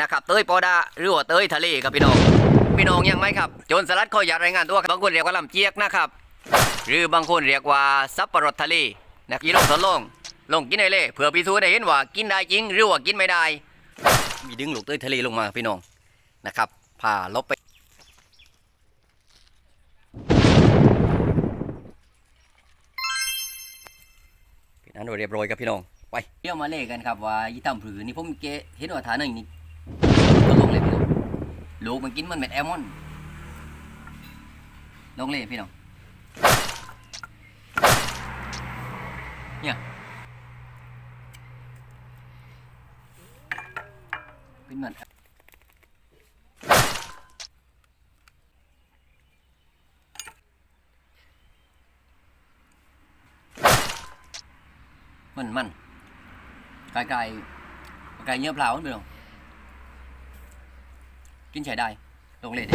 นะครับเต้ยปอดาหรือว่าเต้ยทะเลครับพี่น้องพี่น้องยังไหมครับโจรสลัดเขาอยากรายงานตัวบางคนเรียกว่าลำเจียกนะครับหรือบางคนเรียกว่าซับปะรดทะเลนะกินลงทดลงลงกินได้เลยเผื่อพิสูจน์ได้เห็นว่ากินได้จริงหรือว่ากินไม่ได้มีดึงลูกเต้ยทะเลลงมาพี่น้องนะครับพาลบไปนั้นโดยเรียบร้อยครับพี่น้องไปเที่ยวมาเล่กันครับว่ายี่ตำผือนี่ผมเกเห็นว่าฐานหนึ่งนี่ ลงเลยพี่น้องลูกมันกินมันเม็ดแอลมอนด์ลงเลยพี่น้องเนี่ยเป็นเหมือนมันมันไก่ไก่ไก่เนื้อเปล่าพี่น้องกินใช้ได้ล งเลยเด็